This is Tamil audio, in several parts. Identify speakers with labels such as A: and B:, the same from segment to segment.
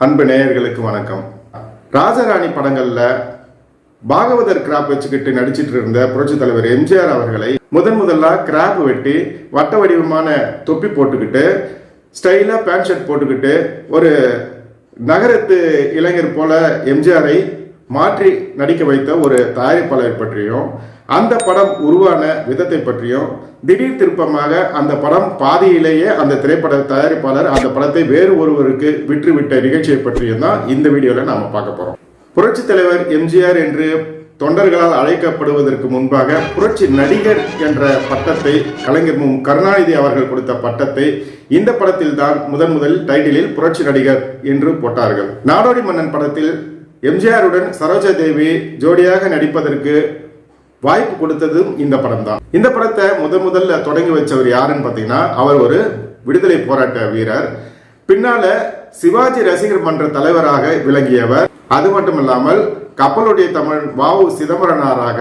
A: அன்பு நேயர்களுக்கு வணக்கம். ராஜராணி படங்கள்ல பாகவதர் கிராப் வச்சுக்கிட்டு நடிச்சிட்டு இருந்த புரட்சி தலைவர் எம்ஜிஆர் அவர்களை முதன் முதல்ல கிராப் வெட்டி வட்ட வடிவமான தொப்பி போட்டுக்கிட்டு ஸ்டைலா பேண்ட் ஷர்ட் போட்டுக்கிட்டு ஒரு நகரத்து இளைஞர் போல எம்ஜிஆரை மாற்றி நடிக்க வைத்த ஒரு தயாரிப்பாளர் பற்றியும் அந்த படம் உருவான விதத்தை பற்றியும் திடீர் திருப்பமாக அந்த படம் பாதியிலேயே அந்த திரைப்பட தயாரிப்பாளர் அந்த படத்தை வேறு ஒருவருக்கு விற்றுவிட்ட நிகழ்ச்சியை பற்றியும் தான் இந்த வீடியோவில் நாம் பார்க்க போகிறோம் புரட்சி தலைவர் எம்ஜிஆர் என்று தொண்டர்களால் அழைக்கப்படுவதற்கு முன்பாக புரட்சி நடிகர் என்ற பட்டத்தை கலைஞர் மு. கருணாநிதி அவர்கள் கொடுத்த பட்டத்தை இந்த படத்தில் தான் முதன் முதல் டைட்டிலில் புரட்சி நடிகர் என்று போட்டார்கள். நாடோடி மன்னன் படத்தில் எம்ஜிஆருடன் சரோஜா தேவி ஜோடியாக நடிப்பதற்கு வாய்ப்பு கொடுத்ததும் இந்த படம் தான் இந்த படத்தை முதன் முதல்ல தொடங்கி வச்சவர் யாருன்னு பார்த்தீங்கன்னா அவர் ஒரு விடுதலை போராட்ட வீரர். பின்னால சிவாஜி ரசிகர் மன்ற தலைவராக விளங்கியவர். அது மட்டும் இல்லாமல் கப்பலுடைய தமிழ் வாவு சிதம்பரனாராக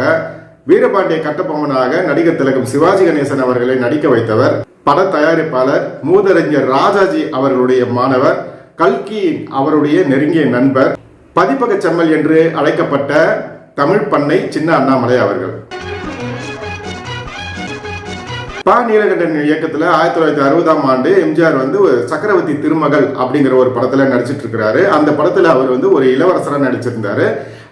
A: வீரபாண்டிய கட்டபொம்மனாக நடிகர் திலகம் சிவாஜி கணேசன் அவர்களை நடிக்க வைத்தவர். பட தயாரிப்பாளர் மூதறிஞர் ராஜாஜி அவர்களுடைய மாணவர் கல்கி அவருடைய நெருங்கிய நண்பர். பதிப்பக செம்மல் என்று அழைக்கப்பட்ட தமிழ் பண்ணை சின்ன அண்ணாமலை அவர்கள். பா நீலகண்டன் இயக்கத்தில் ஆயிரத்தி தொள்ளாயிரத்தி அறுபதாம் ஆண்டு எம்ஜிஆர் வந்து ஒரு சக்கரவர்த்தி திருமகள் அப்படிங்கிற ஒரு படத்தில் நடிச்சிட்டு இருக்கிறாரு. அந்த படத்தில் அவர் வந்து ஒரு இளவரசராக நடிச்சிருந்தாரு.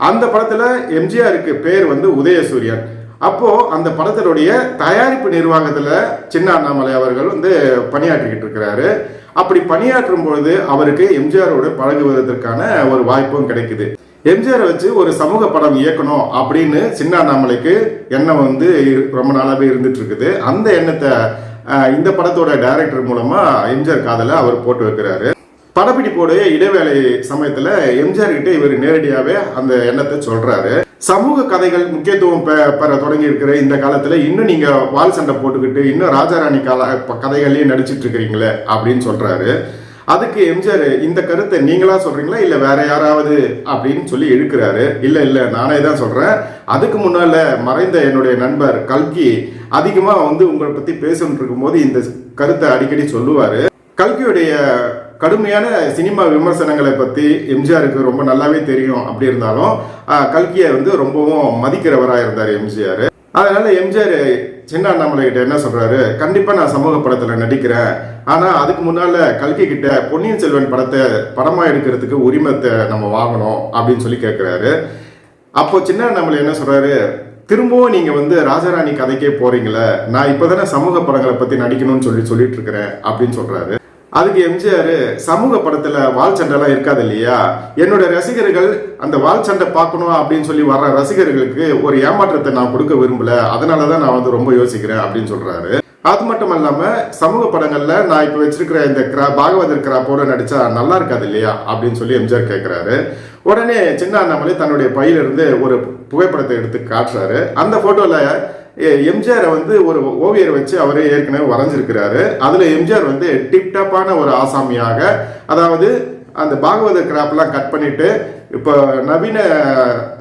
A: அந்த படத்தில் எம்ஜிஆருக்கு பேர் வந்து உதயசூரியன். அப்போ அந்த படத்தினுடைய தயாரிப்பு நிர்வாகத்தில் சின்ன அண்ணாமலை அவர்கள் வந்து பணியாற்றிக்கிட்டு இருக்கிறாரு. அப்படி பணியாற்றும் பொழுது அவருக்கு எம்ஜிஆரோடு பழகுவதற்கான ஒரு வாய்ப்பும் கிடைக்குது. எம்ஜிஆரை வச்சு ஒரு சமூக படம் இயக்கணும் அப்படின்னு சின்ன அண்ணாமலைக்கு எண்ணம் வந்து ரொம்ப நாளாகவே இருந்துட்டு இருக்குது. அந்த எண்ணத்தை இந்த படத்தோட டைரக்டர் மூலமா எம்ஜிஆர் காதல அவர் போட்டு வைக்கிறாரு. படப்பிடிப்போடைய இடைவேளை சமயத்துல எம்ஜிஆர் கிட்ட இவர் நேரடியாவே அந்த எண்ணத்தை சொல்றாரு. சமூக கதைகள் முக்கியத்துவம் பெ- பெற தொடங்கி இருக்கிற இந்த காலத்துல இன்னும் நீங்க வால் சண்டை போட்டுக்கிட்டு இன்னும் ராஜாராணி கால கதைகள்லயே நடிச்சிட்டு இருக்கிறீங்களே அப்படின்னு சொல்றாரு. அதுக்கு எம்ஜிஆர் இந்த கருத்தை நீங்களா சொல்றீங்களா? இல்ல வேற யாராவது அப்படின்னு சொல்லி எழுக்கிறாரு இல்ல இல்ல நானே தான் சொல்றேன். அதுக்கு முன்னால மறைந்த என்னுடைய நண்பர் கல்கி அதிகமா வந்து உங்களை பத்தி பேசணும் இருக்கும்போது இந்த கருத்தை அடிக்கடி சொல்லுவாரு. கல்கியுடைய கடுமையான சினிமா விமர்சனங்களை பத்தி எம்ஜிஆருக்கு ரொம்ப நல்லாவே தெரியும். அப்படி இருந்தாலும் கல்கியை வந்து ரொம்பவும் மதிக்கிறவராக இருந்தார் எம்ஜிஆர். அதனால எம்ஜிஆர் சின்ன அண்ணாமலை கிட்ட என்ன சொல்றாரு? கண்டிப்பா நான் சமூக படத்துல நடிக்கிறேன். ஆனா அதுக்கு முன்னால கல்கி கிட்ட பொன்னியின் செல்வன் படத்தை படமா எடுக்கிறதுக்கு உரிமத்தை நம்ம வாங்கணும் அப்படின்னு சொல்லி கேட்கிறாரு அப்போ சின்ன அண்ணாமலை என்ன சொல்றாரு? திரும்பவும் நீங்க வந்து ராஜாராணி கதைக்கே போறீங்களே நான் இப்பதானே சமூக படங்களை பத்தி நடிக்கணும்னு சொல்லி சொல்லிட்டு இருக்கிறேன் அப்படின்னு சொல்றாரு. அதுக்கு எம்ஜிஆர் சமூக படத்துல வால் சண்டைலாம் இருக்காது இல்லையா? என்னோட ரசிகர்கள் அந்த வால் சண்டை பார்க்கணும் அப்படின்னு சொல்லி வர்ற ரசிகர்களுக்கு ஒரு ஏமாற்றத்தை நான் கொடுக்க விரும்பல. அதனாலதான் நான் வந்து ரொம்ப யோசிக்கிறேன் அப்படின்னு சொல்றாரு. அது மட்டும் இல்லாம சமூக படங்கள்ல நான் இப்ப வச்சிருக்கிற இந்த கிரா பாகவதர் கிராப்போட நடிச்சா நல்லா இருக்காது இல்லையா? அப்படின்னு சொல்லி எம்ஜிஆர் கேட்கிறாரு உடனே சின்ன அண்ணாமலை தன்னுடைய பையில இருந்து ஒரு புகைப்படத்தை எடுத்து காட்டுறாரு. அந்த போட்டோல எம்ஜிஆரை வந்து ஒரு ஓவியர் வச்சு அவரே ஏற்கனவே வரைஞ்சிருக்கிறாரு. அதுல எம்ஜிஆர் வந்து டிப்டாப்பான ஒரு ஆசாமியாக அதாவது அந்த பாகவத கிராப்லாம் கட் பண்ணிட்டு இப்போ நவீன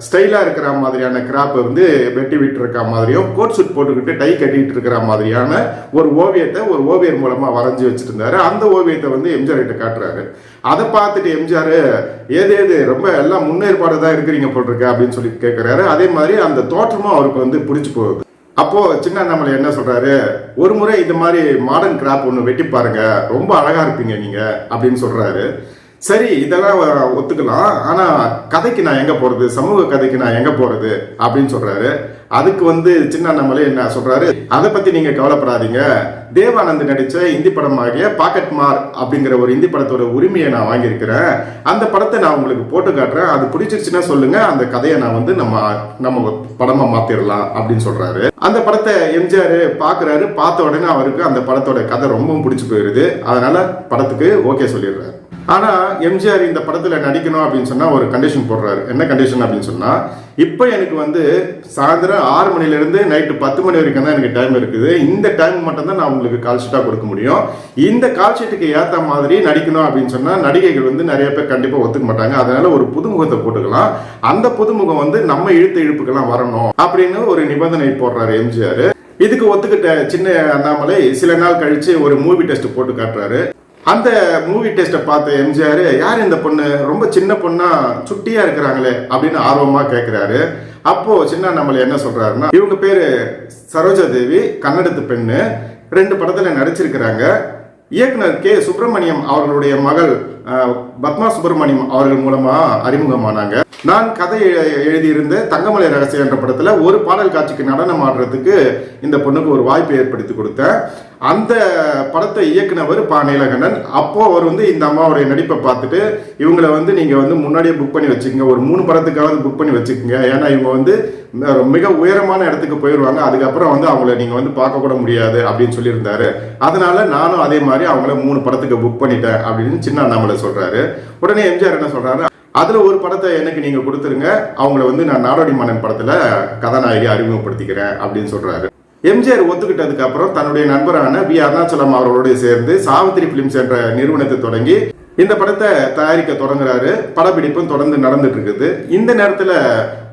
A: ஸ்டைலா இருக்கிற மாதிரியான கிராப் வந்து வெட்டி விட்டு இருக்க மாதிரியும் கோட் சூட் போட்டுக்கிட்டு டை கட்டிட்டு இருக்கிற மாதிரியான ஒரு ஓவியத்தை ஒரு ஓவியர் மூலமா வரைஞ்சி வச்சுட்டு இருந்தாரு அந்த ஓவியத்தை வந்து எம்ஜிஆர் கிட்ட காட்டுறாரு. அதை பார்த்துட்டு எம்ஜிஆர் ஏது ஏது ரொம்ப எல்லாம் முன்னேற்பாடு தான் இருக்கிறீங்க போட்டிருக்க அப்படின்னு சொல்லி கேட்கிறாரு அதே மாதிரி அந்த தோற்றமும் அவருக்கு வந்து பிடிச்சி போகுது. அப்போ சின்ன அண்ணாமலை என்ன சொல்றாரு? ஒரு முறை இந்த மாதிரி மாடர்ன் கிராப் ஒன்று வெட்டி பாருங்க. ரொம்ப அழகா இருப்பீங்க நீங்க அப்படின்னு சொல்றாரு. சரி இதெல்லாம் ஒத்துக்கலாம். ஆனா கதைக்கு நான் எங்க போறது? சமூக கதைக்கு நான் எங்க போறது? அப்படின்னு சொல்றாரு. அதுக்கு வந்து சின்ன அண்ணாமலை என்ன சொல்றாரு? அதை பத்தி நீங்க கவலைப்படாதீங்க. தேவானந்த் நடிச்ச இந்தி படமாகிய பாக்கெட் மார் அப்படிங்கிற ஒரு இந்தி படத்தோட உரிமையை நான் வாங்கியிருக்கிறேன். அந்த படத்தை நான் உங்களுக்கு போட்டு காட்டுறேன். அது பிடிச்சிருச்சுன்னா சொல்லுங்க. அந்த கதையை நான் வந்து நம்ம நம்ம படமா மாத்திரலாம் அப்படின்னு சொல்றாரு. அந்த படத்தை எம்ஜிஆர் பாக்குறாரு. பார்த்த உடனே அவருக்கு அந்த படத்தோட கதை ரொம்பவும் பிடிச்சு போயிருது. அதனால படத்துக்கு ஓகே சொல்லிடுறாரு ஆனால் எம்ஜிஆர் இந்த படத்தில் நடிக்கணும் அப்படின்னு சொன்னால் ஒரு கண்டிஷன் போடுறாரு. என்ன கண்டிஷன் அப்படின்னு சொன்னால் இப்போ எனக்கு வந்து சாயந்தரம் ஆறு மணிலேருந்து நைட்டு பத்து மணி வரைக்கும் தான் எனக்கு டைம் இருக்குது. இந்த டைம் மட்டும்தான் நான் உங்களுக்கு கால் ஷீட்டாக கொடுக்க முடியும். இந்த கால் ஷீட்டுக்கு ஏற்ற மாதிரி நடிக்கணும் அப்படின்னு சொன்னால் நடிகைகள் வந்து நிறைய பேர் கண்டிப்பாக ஒத்துக்க மாட்டாங்க. அதனால ஒரு புதுமுகத்தை போட்டுக்கலாம். அந்த புதுமுகம் வந்து நம்ம இழுத்த இழுப்புக்கெல்லாம் வரணும் அப்படின்னு ஒரு நிபந்தனை போடுறாரு எம்ஜிஆர். இதுக்கு ஒத்துக்கிட்ட சின்ன அண்ணாமலை சில நாள் கழிச்சு ஒரு மூவி டெஸ்ட் போட்டு காட்டுறாரு. அந்த மூவி டெஸ்ட்டை பார்த்த எம்ஜிஆர் யார் இந்த பொண்ணு? ரொம்ப சின்ன பொண்ணா சுட்டியா இருக்கிறாங்களே அப்படின்னு ஆர்வமா கேட்கிறாரு அப்போ சின்ன நம்மள என்ன சொல்றாருன்னா இவங்க பேரு சரோஜா தேவி கன்னடத்து பெண்ணு. ரெண்டு படத்துல நடிச்சிருக்கிறாங்க. இயக்குனர் கே. சுப்பிரமணியம் அவர்களுடைய மகள் பத்மா சுப்பிரமணியம் அவர்கள் மூலமா அறிமுகமானாங்க. நான் கதை எழுதியிருந்த தங்கமலை ரகசியம் என்ற படத்துல ஒரு பாடல் காட்சிக்கு நடனம் ஆடுறதுக்கு இந்த பொண்ணுக்கு ஒரு வாய்ப்பு ஏற்படுத்தி கொடுத்தேன். அந்த படத்தை இயக்குனவர் பா. நீலகண்டன். அப்போ அவர் வந்து இந்த அம்மாவுடைய நடிப்பை பார்த்துட்டு இவங்களை வந்து நீங்க வந்து முன்னாடியே புக் பண்ணி வச்சுக்கோங்க. ஒரு மூணு படத்துக்காவது புக் பண்ணி வச்சுக்கோங்க. ஏன்னா இவங்க வந்து மிக உயரமான இடத்துக்கு போயிடுவாங்க அதுக்கப்புறம் வந்து அவங்கள நீங்க வந்து பார்க்க கூட முடியாது அப்படின்னு சொல்லியிருந்தாரு. அதனால நானும் அதே மாதிரி அவங்கள மூணு படத்துக்கு புக் பண்ணிட்டேன் அப்படின்னு சின்ன அண்ணாமலை சொல்றாரு. உடனே எம்ஜிஆர் என்ன சொல்றாரு? அதுல ஒரு படத்தை எனக்கு நீங்க கொடுத்துருங்க. அவங்கள வந்து நான் நாடோடி மன்னன் படத்துல கதாநாயகி அறிமுகப்படுத்திக்கிறேன் அப்படின்னு சொல்றாரு. எம்ஜிஆர் ஒத்துக்கிட்டதுக்கு அப்புறம் தன்னுடைய நண்பரான வி அருணாச்சலம் அவர்களோடு சேர்ந்து சாவித்திரி பிலிம்ஸ் என்ற நிறுவனத்தை தொடங்கி இந்த படத்தை தயாரிக்க தொடங்குறாரு. படப்பிடிப்பும் தொடர்ந்து நடந்துட்டு இருக்குது. இந்த நேரத்துல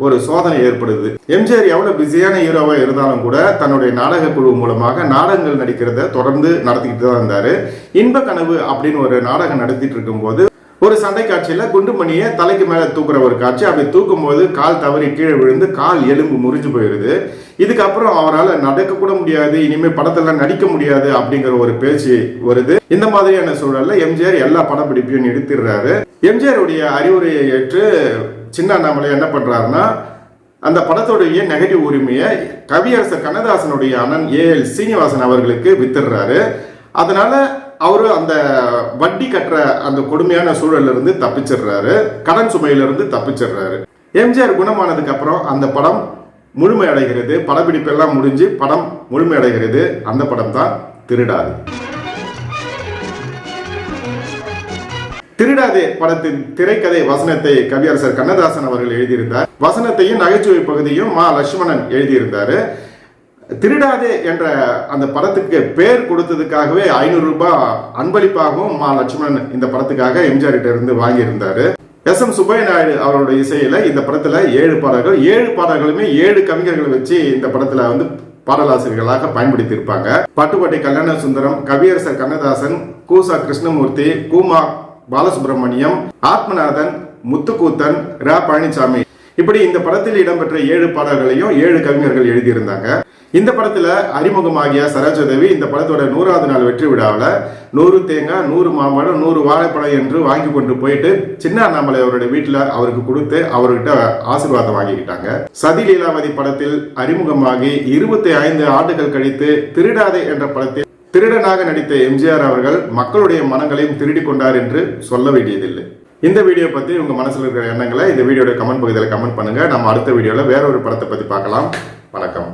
A: ஒரு சோதனை ஏற்படுது. எம்ஜிஆர் எவ்வளவு பிஸியான ஹீரோவா இருந்தாலும் கூட தன்னுடைய நாடக குழு மூலமாக நாடகங்கள் நடிக்கிறத தொடர்ந்து நடத்திக்கிட்டு தான் இருந்தாரு. இன்ப கனவு அப்படின்னு ஒரு நாடகம் நடத்திட்டு இருக்கும்போது ஒரு சண்டை காட்சியில குண்டுமணியை தலைக்கு மேல தூக்குற ஒரு காட்சி. அப்படி தூக்கும் போது கால் தவறி கீழே விழுந்து கால் எலும்பு முறிஞ்சு போயிருது. இதுக்கப்புறம் அவரால் நடக்க கூட முடியாது இனிமே படத்துல நடிக்க முடியாது அப்படிங்கிற ஒரு பேச்சு வருது. இந்த மாதிரியான சூழல்ல எம்ஜிஆர் எல்லா படப்பிடிப்பையும் நிறுத்திடுறாரு. எம்ஜிஆர் உடைய அறிவுரையை ஏற்று சின்ன அண்ணாமலை என்ன பண்றாருன்னா அந்த படத்துடைய நெகட்டிவ் உரிமையை கவியரசர் கண்ணதாசனுடைய அண்ணன் ஏ எல் சீனிவாசன் அவர்களுக்கு வித்துடுறாரு. அதனால அவரு அந்த வட்டி கட்டுற அந்த கொடுமையான சூழல்ல இருந்து தப்பிச்சிடுறாரு. கடன் சுமையில இருந்து தப்பிச்சிடுறாரு. எம்ஜிஆர் குணமானதுக்கு அப்புறம் அந்த படம் முழுமை அடைகிறது. படப்பிடிப்பு எல்லாம் முடிஞ்சு படம் முழுமை அடைகிறது. அந்த படம் தான் திருடாது. திருடாதே படத்தின் திரைக்கதை வசனத்தை கவியரசர் கண்ணதாசன் அவர்கள் எழுதியிருந்தார். வசனத்தையும் நகைச்சுவை பகுதியும் மா லட்சுமணன் எழுதியிருந்தாரு. திருடாதே என்ற அந்த படத்துக்கு பேர் கொடுத்ததுக்காகவே ஐநூறு ரூபாய் அன்பளிப்பாகவும் மா லட்சுமணன் இந்த படத்துக்காக எம்ஜிஆர் கிட்ட இருந்து வாங்கியிருந்தாரு. எஸ் எம் சுப்பைய நாயுடு அவருடைய இசையில இந்த படத்துல ஏழு பாடல்கள் ஏழு பாடல்களுமே ஏழு கவிஞர்களை வச்சு இந்த படத்துல வந்து பாடலாசிரியர்களாக பயன்படுத்தி இருப்பாங்க பட்டுக்கோட்டை கல்யாண சுந்தரம் கவியரசர் கண்ணதாசன் கூசா கிருஷ்ணமூர்த்தி கூமா பாலசுப்ரமணியம் ஆத்மநாதன் முத்துக்கூத்தன் ரா பழனிசாமி இப்படி இந்த படத்தில் இடம்பெற்ற ஏழு பாடல்களையும் ஏழு கவிஞர்கள் எழுதியிருந்தாங்க. இந்த படத்துல அறிமுகமாகிய சரோஜதேவி இந்த படத்தோட நூறாவது நாள் வெற்றி விழாவில் நூறு தேங்காய் நூறு மாம்பழம் நூறு வாழைப்பழம் என்று வாங்கி கொண்டு போயிட்டு சின்ன அண்ணாமலை அவருடைய வீட்டில் அவருக்கு கொடுத்து அவர்கிட்ட ஆசீர்வாதம் வாங்கிக்கிட்டாங்க. சதி லீலாவதி படத்தில் அறிமுகமாகி இருபத்தி ஐந்து ஆண்டுகள் கழித்து திருடாதே என்ற படத்தில் திருடனாக நடித்த எம்ஜிஆர் அவர்கள் மக்களுடைய மனங்களையும் திருடி கொண்டார் என்று சொல்ல வேண்டியதில்லை. இந்த வீடியோ பற்றி உங்கள் மனசில் இருக்கிற எண்ணங்களை இந்த வீடியோட கமெண்ட் பகுதியில் கமெண்ட் பண்ணுங்கள் நம்ம அடுத்த வீடியோவில் வேற ஒரு படத்தை பற்றி பார்க்கலாம். வணக்கம்.